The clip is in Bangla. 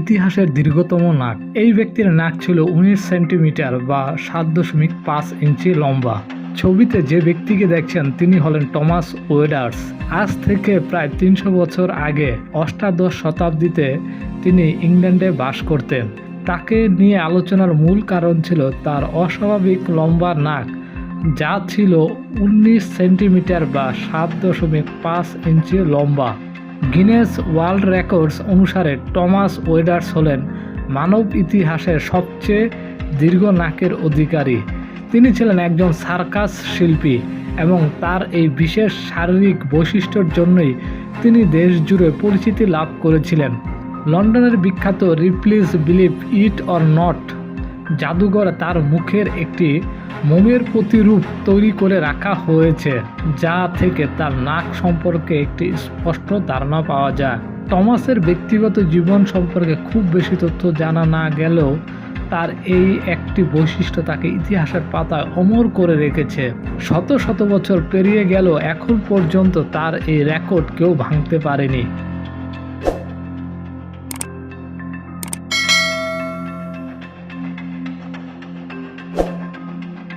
ইতিহাসের দীর্ঘতম নাক। এই ব্যক্তির নাক ছিল উনিশ সেন্টিমিটার বা সাত দশমিক পাঁচ ইঞ্চি লম্বা। ছবিতে যে ব্যক্তিকে দেখছেন তিনি হলেন টমাস ওয়েডার্স। আজ থেকে প্রায় তিনশো বছর আগে অষ্টাদশ শতাব্দীতে তিনি ইংল্যান্ডে বাস করতেন। তাকে নিয়ে আলোচনার মূল কারণ ছিল তার অস্বাভাবিক লম্বা নাক, যা ছিল উনিশ সেন্টিমিটার বা সাত দশমিক পাঁচ ইঞ্চি লম্বা। গিনেস ওয়ার্ল্ড রেকর্ডস অনুসারে টমাস ওয়েডার্স হলেন মানব ইতিহাসের সবচেয়ে দীর্ঘ নাকের অধিকারী। তিনি ছিলেন একজন সার্কাস শিল্পী এবং তার এই বিশেষ শারীরিক বৈশিষ্ট্যের জন্যই তিনি দেশ জুড়ে পরিচিতি লাভ করেছিলেন। লন্ডনের বিখ্যাত Ripley's believe it or not জাদুঘরে তার মুখের একটি মোমের প্রতিরূপ তৈরি করে রাখা হয়েছে, যা থেকে তার নাক সম্পর্কে একটি স্পষ্ট ধারণা পাওয়া যায়। টমাসের ব্যক্তিগত জীবন সম্পর্কে খুব বেশি তথ্য জানা না গেলেও তার এই একটি বৈশিষ্ট্য তাকে ইতিহাসের পাতায় অমর করে রেখেছে। শত শত বছর পেরিয়ে গেল এখন পর্যন্ত তার এই রেকর্ড কেউ ভাঙতে পারেনি।